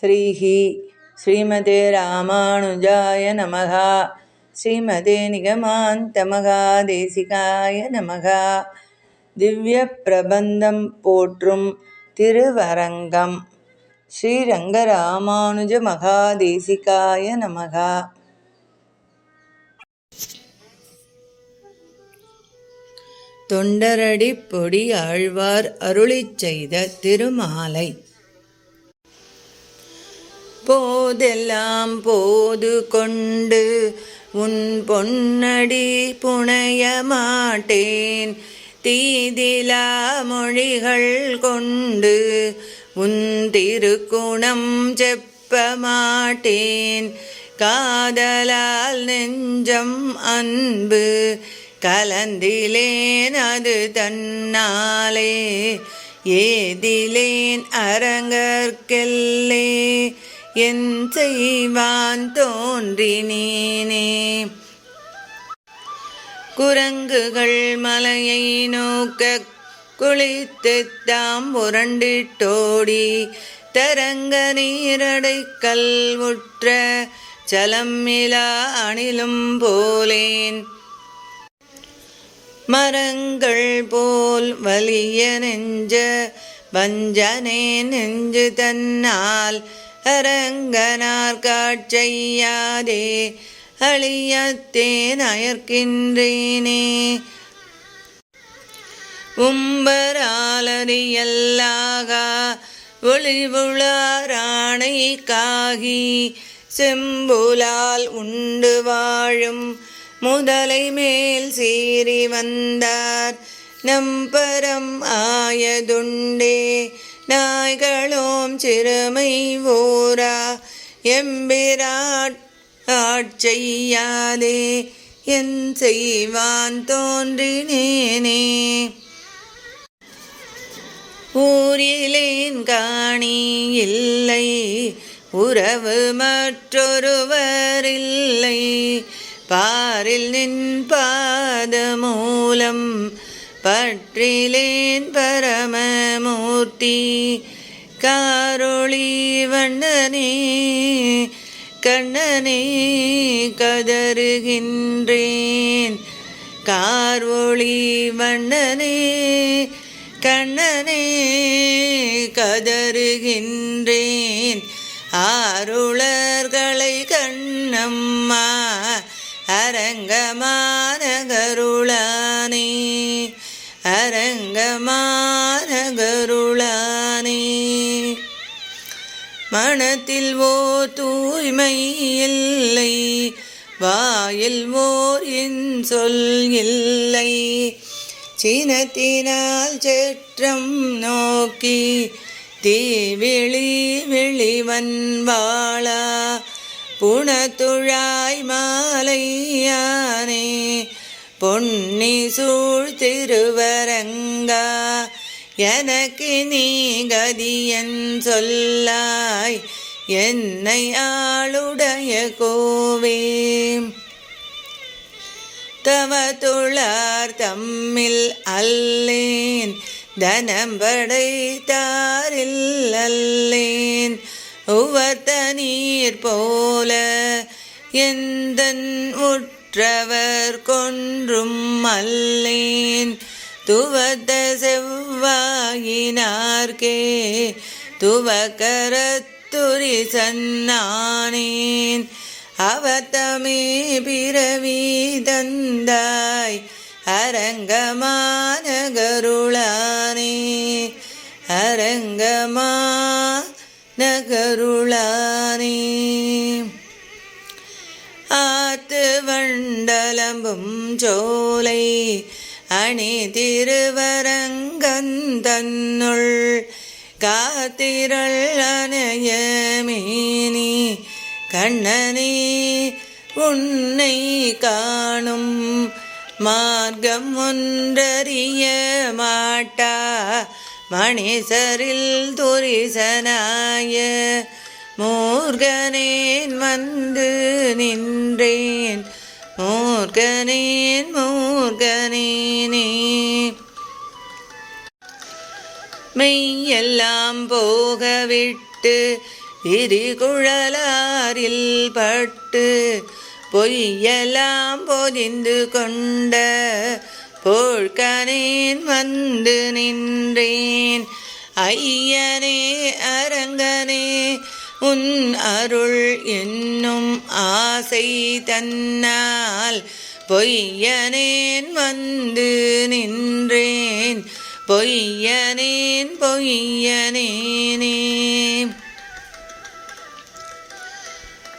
ஸ்ரீஹி ஸ்ரீமதே ராமானுஜாய நமகா ஸ்ரீமதே நிகமாந்தமகாதேசிகாய நமः திவ்ய பிரபந்தம் போற்றும் திருவரங்கம். ஸ்ரீரங்கராமானுஜ மகாதேசிகாய நமः தொண்டரடி பொடி ஆழ்வார் அருளிச் செய்த திருமாலை. போதெல்லாம் போது கொண்டு உன் பொன்னடி புனைய மாட்டேன். தீதிலா மொழிகள் கொண்டு உன் திருக்குணம் செப்ப மாட்டேன். காதலால் நெஞ்சம் அன்பு கலந்திலேன் அது தன்னாலே. ஏதிலேன் அரங்கற்கெல்லே. என் செய்வான் தோன்றினீனே குரங்குகள் மலையை நோக்க குளித்து தாம் புரண்டிட்டோடி தரங்க நீரடைக்கல் உற்ற சலம்மிலா அணிலும் போலேன். மரங்கள் போல் வலிய நெஞ்ச வஞ்சனே நெஞ்சு தன்னால் அரங்கனார் காட்சையாதே அழியத்தேன் அயர்க்கின்றேனே உம்பராலறியல்லாகா ஒளிவுளாராணை காகி செம்புலால் உண்டு வாழும் முதலை மேல் சீறி வந்தார். நம்பரம் ஆயதுண்டே நாய்களோம் சிறுமை ஓரா எம்பிராட் ஆட்செய்யாதே என் செய்வான் தோன்றினேனே. ஊரிலேன் காணி இல்லை உறவு மற்றொருவர் இல்லை பாரில் நின் பாத மூலம் பற்றிலேன் பரமமூர்த்தி காரொளி வண்ணனே கண்ணனே கதறுகின்றேன். கார்வொளி வண்ணனே கண்ணனே கதறுகின்றேன். ஆருளர்களை கண்ணம்மா அரங்கமான கருளானே அரங்கமான மனத்தில் ஓ தூய்மை இல்லை வாயில் ஓர் என் சொல் இல்லை. சினத்தினால் சேற்றம் நோக்கி தீவிழி விழிவன்பாளா புனத்துழாய் மாலையானே பொன்னி சூழ் திருவரங்கா எனக்கு நீ கதியன் சொல்லாய் என்னை ஆளுடைய கோவே. தவ துளார் தம்மில் அல்லேன் தனம் படைத்தாரில் அல்லேன். உவர்த்த நீர் போல எந்தன் மற்றவர் கொன்றும் மல்லேன் துவத்த செவ்வாயினார்கே துவக்கரத்துரி சன்னானேன். அவத்தமே பிறவி தந்தாய் அரங்கமான கருளானே அரங்கமா நகருளானே ஆத்து வண்டலம்பும் சோலை அணி திருவரங்கந்தன்னுள் காத்திரள் அணையமேனி கண்ணனே உன்னை காணும் மார்க்கம் ஒன்றறிய மாட்டா மணிசரில் துரிசனாய மூர்கனேன் வந்து நின்றேன். மூர்கனேன் மூர்கனேனே. மெய்யெல்லாம் போகவிட்டு விரிகுழலாரில் பட்டு பொய்யெல்லாம் பொதிந்து கொண்ட போழ்கனேன் வந்து நின்றேன். ஐயனே அரங்கனே உன் அருள் என்னும் ஆசை தன்னால் பொய்யனேன் வந்து நின்றேன். பொய்யனேன் பொய்யனேனே.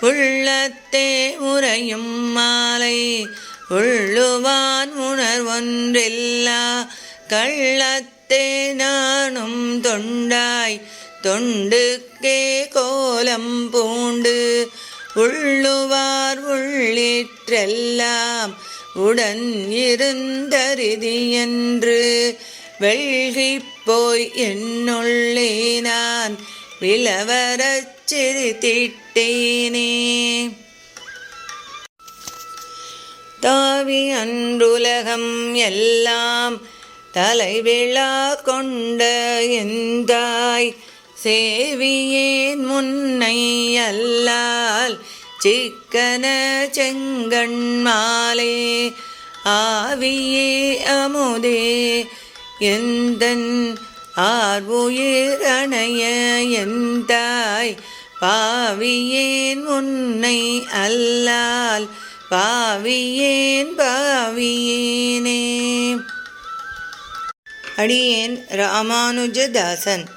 உள்ளத்தே உறையும் மாலை உள்ளுவான் உணர்வொன்றில்லா. கள்ளத்தே நானும் தொண்டாய் தொண்டுக்கே கோலம் பூண்டு உள்ளுவார் உள்ளிற்றெல்லாம் உடன் இருந்தருதியன்று வெள்கிப் போய் என்னுள்ளே நான் விளவரச் சிரித்திட்டேனே. தாவி அன்றுலகம் எல்லாம் தலைவிழா கொண்ட எந்தாய் சேவியேன் முன்னை அல்லால் சிக்கன செங்கண் மாலே. ஆவியே அமுதே எந்தன் ஆர்வுயிரணைய எந்தாய் பாவியேன் உன்னை அல்லால் பாவியேன் பாவியேனே. அடியேன் ராமானுஜதாசன்.